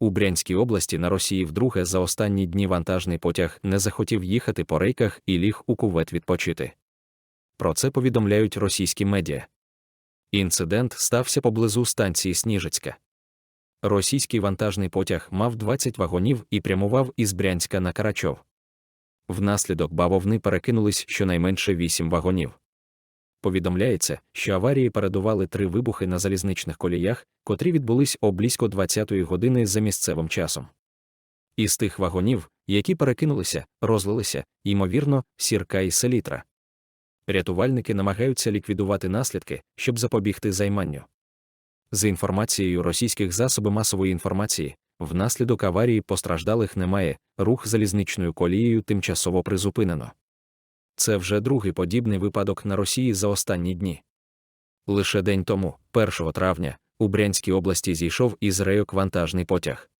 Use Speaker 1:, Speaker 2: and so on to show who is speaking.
Speaker 1: У Брянській області на Росії вдруге за останні дні вантажний потяг не захотів їхати по рейках і ліг у кувет відпочити. Про це повідомляють російські медіа. Інцидент стався поблизу станції Сніжицька. Російський вантажний потяг мав 20 вагонів і прямував із Брянська на Карачов. Внаслідок бавовни перекинулись щонайменше 8 вагонів. Повідомляється, що аварії передували три вибухи на залізничних коліях, котрі відбулись о близько 20-ї години за місцевим часом. Із тих вагонів, які перекинулися, розлилися, ймовірно, сірка і селітра. Рятувальники намагаються ліквідувати наслідки, щоб запобігти займанню. За інформацією російських засобів масової інформації, внаслідок аварії постраждалих немає, рух залізничною колією тимчасово призупинено. Це вже другий подібний випадок на Росії за останні дні. Лише день тому, 1 травня, у Брянській області зійшов із рейок вантажний потяг.